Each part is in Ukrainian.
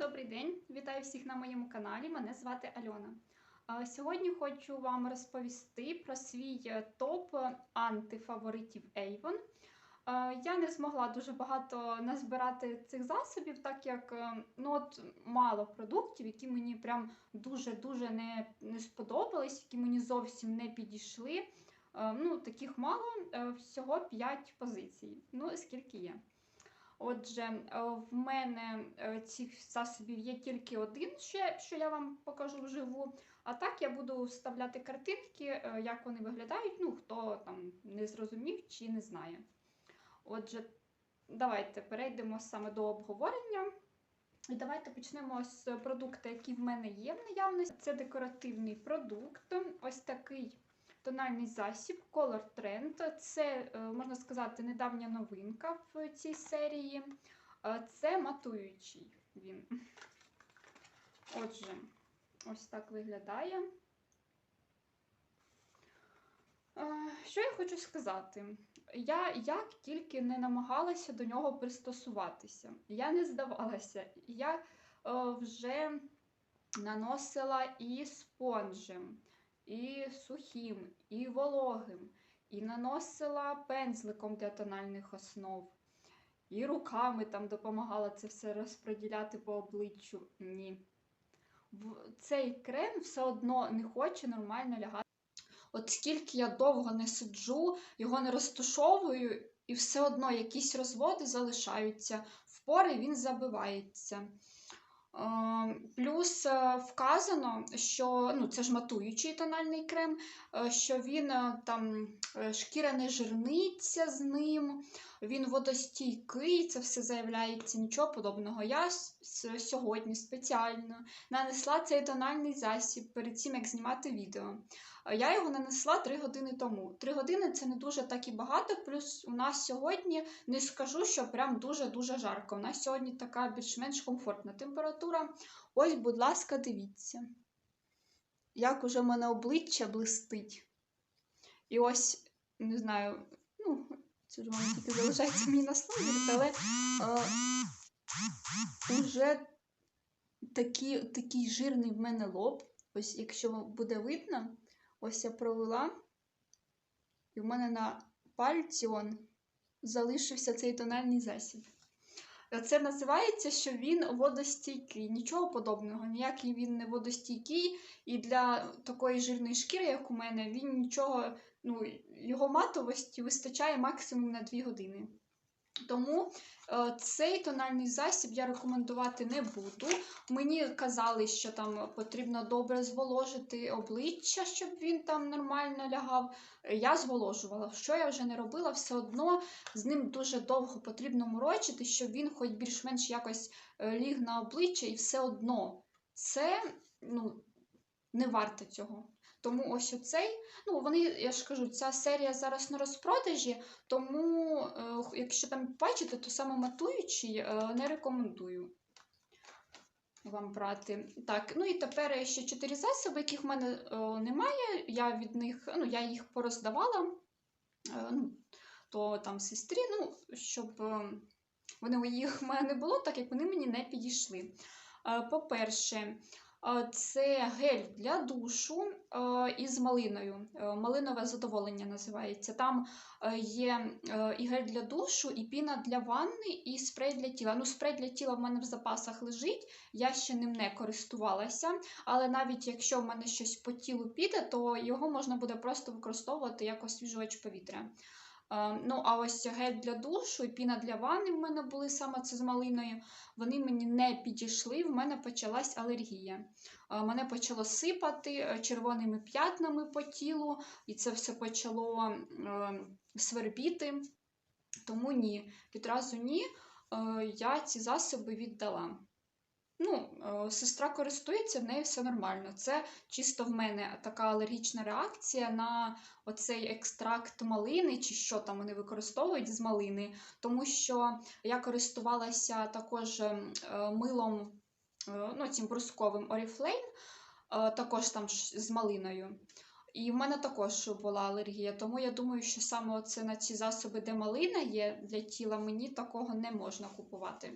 Добрий день, вітаю всіх на моєму каналі. Мене звати Альона. Сьогодні хочу вам розповісти про свій е, топ антифаворитів Avon. Я не змогла дуже багато назбирати цих засобів, так як е, ну, от, мало продуктів, які мені прям дуже-дуже не, не сподобались, які мені зовсім не підійшли. Е, Ну, таких мало, всього 5 позицій. Ну, скільки є. Отже, е, в мене е, цих засобів є тільки один, ще, що я вам покажу вживу. А так я буду вставляти картинки, е, як вони виглядають, ну, хто там не зрозумів чи не знає. Отже, давайте перейдемо саме до обговорення. І давайте почнемо з продукту, який в мене є в наявності. Це декоративний продукт. Ось такий тональний засіб Color Trend. Це, е, можна сказати, недавня новинка в цій серії. Е, Це матуючий він. Отже, ось так виглядає. Е, Що я хочу сказати? Я як тільки не намагалася до нього пристосуватися, я не здавалася. Я вже наносила і спонжем, і сухим, і вологим, і наносила пензликом для тональних основ, і руками там допомагала це все розподіляти по обличчю. Ні. Цей крем все одно не хоче нормально лягати. От скільки я довго не сиджу, його не розтушовую, і все одно якісь розводи залишаються, в пори він забивається. Е, Плюс е, вказано, що ну, це ж матуючий тональний крем, е, що він е, там шкіра не жирниться з ним, він водостійкий, це все заявляється, нічого подобного. Я сьогодні спеціально нанесла цей тональний засіб перед тим, як знімати відео. Я його нанесла 3 години тому. 3 години це не дуже так і багато, плюс у нас сьогодні не скажу, що прям дуже-дуже жарко. У нас сьогодні така більш-менш комфортна температура. Ось, будь ласка, дивіться, як уже в мене обличчя блистить. І ось, не знаю, ну, це вже мені тільки залишається мені наслухати, але е, уже такий жирний в мене лоб. Ось, якщо буде видно, ось я провела, і в мене на пальці он залишився цей тональний засіб. Це називається, що він водостійкий. Нічого подобного, ніякий він не водостійкий. І для такої жирної шкіри, як у мене, він нічого, ну, його матовості вистачає максимум на 2 години. Тому е, цей тональний засіб я рекомендувати не буду. Мені казали, що там потрібно добре зволожити обличчя, щоб він там нормально лягав. Я зволожувала. Що я вже не робила, все одно з ним дуже довго потрібно морочити, щоб він хоч більш-менш якось е, ліг на обличчя, і все одно це ну, не варто цього. Тому ось оцей, ну вони, я ж кажу, ця серія зараз на розпродажі, тому е, якщо там бачите, то саме матуючий е, не рекомендую вам брати. Так, ну і тепер ще чотири засоби, яких в мене е, немає. Я від них, ну, я їх пороздавала. Ну, то там сестрі, ну, щоб вони їх в мене не було, так як вони мені не підійшли. По-перше, це гель для душу е, із малиною. Е, Малинове задоволення називається. Там е, є е, і гель для душу, і піна для ванни, і спрей для тіла. Ну, спрей для тіла в мене в запасах лежить, я ще ним не користувалася. Але навіть якщо в мене щось по тілу піде, то його можна буде просто використовувати як освіжувач повітря. Е, Ну, а ось гель для душу і піна для ванни в мене були саме це з малиною. Вони мені не підійшли, в мене почалась алергія. Е, Мене почало сипати е, червоними п'ятнами по тілу, і це все почало свербіти. Тому ні, відразу ні, я ці засоби віддала. Ну, е, сестра користується, в неї все нормально. Це чисто в мене така алергічна реакція на оцей екстракт малини, чи що там вони використовують з малини, тому що я користувалася також ем, е, милом, е, ну, цим брусковим Oriflame, також там з малиною. І в мене також була алергія, тому я думаю, що саме оце на ці засоби, де малина є для тіла, мені такого не можна купувати.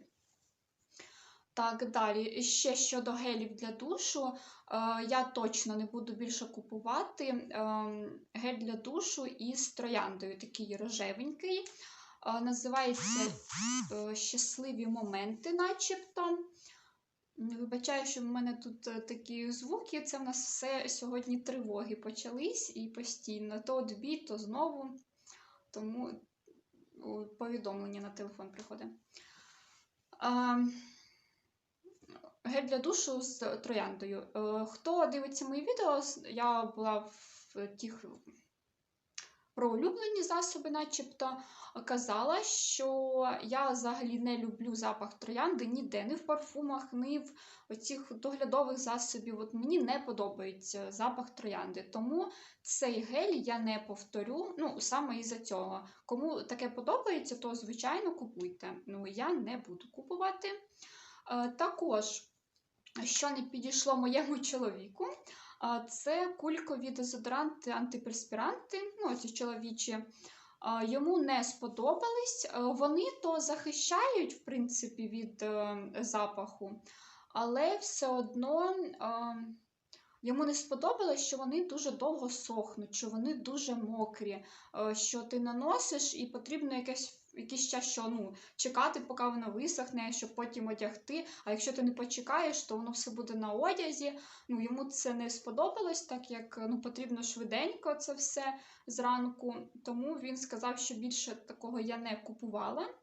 Так, далі. Ще щодо гелів для душу, е, я точно не буду більше купувати ем, гель для душу із трояндою, такий рожевенький. Е, Називається е, Щасливі моменти, начебто. Вибачаю, що в мене тут такі звуки. Це в нас все сьогодні тривоги почались і постійно. То відбій, то знову. Тому повідомлення на телефон приходить. Гель для душу з трояндою. Е, Хто дивиться мої відео, я була в тих про улюблені засоби, начебто, казала, що я взагалі не люблю запах троянди ніде, ні в парфумах, ні в оцих доглядових засобів. От мені не подобається запах троянди. Тому цей гель я не повторю. Ну, саме із-за цього. Кому таке подобається, то звичайно купуйте. Ну, я не буду купувати. Е, Також, що не підійшло моєму чоловіку, це кулькові дезодоранти, антиперспіранти, ну, ці чоловічі. Йому не сподобались. Е, Вони то захищають, в принципі, від е, запаху, але все одно е, йому не сподобалось, що вони дуже довго сохнуть, що вони дуже мокрі, що ти наносиш і потрібно якесь. Якийсь час, що ну, чекати, поки воно висохне, щоб потім одягти. А якщо ти не почекаєш, то воно все буде на одязі. Ну, йому це не сподобалось, так як ну, потрібно швиденько це все зранку. Тому він сказав, що більше такого я не купувала.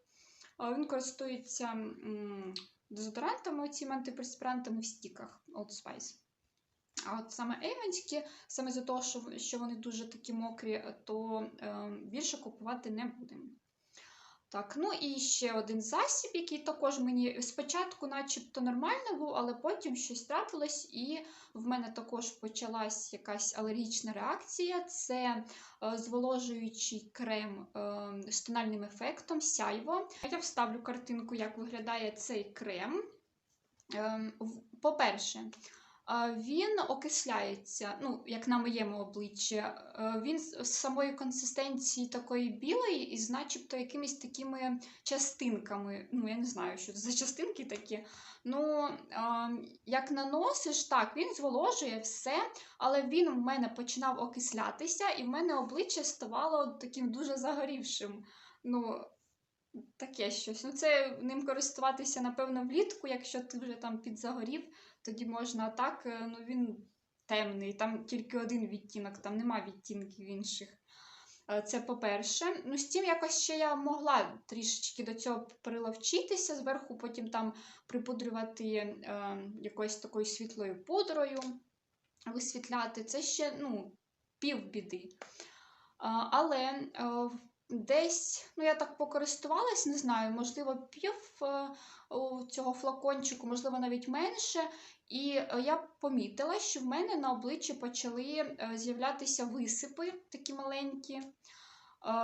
Він користується дезодорантами, цими антиперспірантами в стіках Old Spice. А от саме Ейвенські, саме за того, що, вони дуже такі мокрі, то е, більше купувати не будемо. Так, ну і ще один засіб, який також мені спочатку, начебто, нормально був, але потім щось трапилось, і в мене також почалась якась алергічна реакція. Це е, зволожуючий крем е, з тональним ефектом сяйво. Я вставлю картинку, як виглядає цей крем. Ем, По-перше, Він окисляється, ну, як на моєму обличчі. Е, Він з самої консистенції такої білої і начебто якимись такими частинками. Ну, я не знаю, що це за частинки такі. Ну, як наносиш, так, він зволожує все, але він в мене починав окислятися, і в мене обличчя ставало таким дуже загорівшим. Ну, таке щось. Ну, це ним користуватися, напевно, влітку, якщо ти вже там підзагорів тоді можна так, е, ну він темний, там тільки один відтінок, там нема відтінків інших. Е, Це по-перше. Ну, з тим якось ще я могла трішечки до цього приловчитися, зверху потім там припудрювати е, якоюсь такою світлою пудрою, висвітляти. Це ще ну, півбіди. А, Але е, десь, ну я так покористувалась, не знаю, можливо, пів е, цього флакончику, можливо, навіть менше. І е, я помітила, що в мене на обличчі почали е, з'являтися висипи такі маленькі.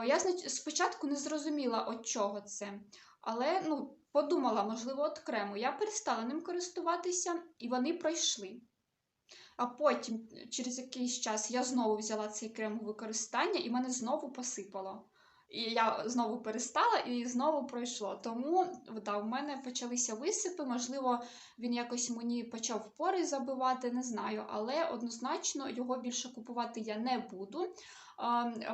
Я спочатку не зрозуміла, от чого це. Але ну, подумала, можливо, от крему. Я перестала ним користуватися, і вони пройшли. А потім, через якийсь час, я знову взяла цей крем у використання, і мене знову посипало. І я знову перестала, і знову пройшло. Тому да, в мене почалися висипи. Можливо, він якось мені почав пори забивати, не знаю, але однозначно його більше купувати я не буду.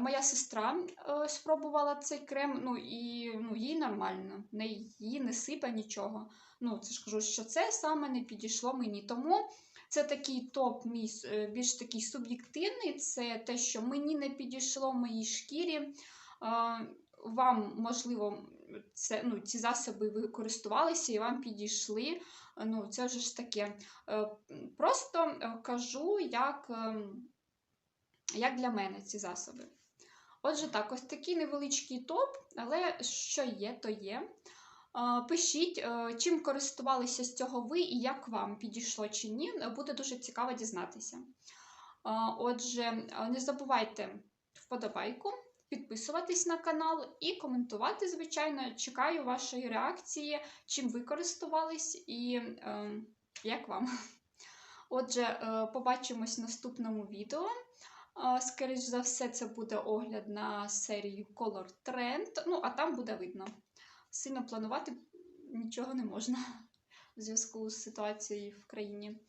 Моя сестра е, спробувала цей крем, ну і ну, їй нормально, не їй не сипе нічого. Ну, це ж кажу, що це саме не підійшло мені. Тому це такий топ мій е, більш такий суб'єктивний. Це те, що мені не підійшло моїй шкірі. Вам, можливо, це, ну, ці засоби ви користувалися і вам підійшли. Ну, це вже ж таке. Е, Просто е, кажу, як, ем, як для мене ці засоби. Отже, так, ось такий невеличкий топ, але що є, то є. Пишіть, е, чим користувалися з цього ви і як вам підійшло чи ні. Буде дуже цікаво дізнатися. Отже, е, не забувайте вподобайку, підписуватись на канал і коментувати, звичайно. Чекаю вашої реакції, чим ви користувались і е, як вам. Отже, е, побачимось в наступному відео. А, Скоріш за все, це буде огляд на серію Color Trend. Ну, а там буде видно. Сильно планувати нічого не можна. в зв'язку з ситуацією в країні.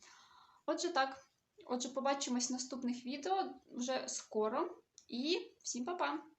Отже, так. Отже, побачимось в наступних відео вже скоро. І всім па-па!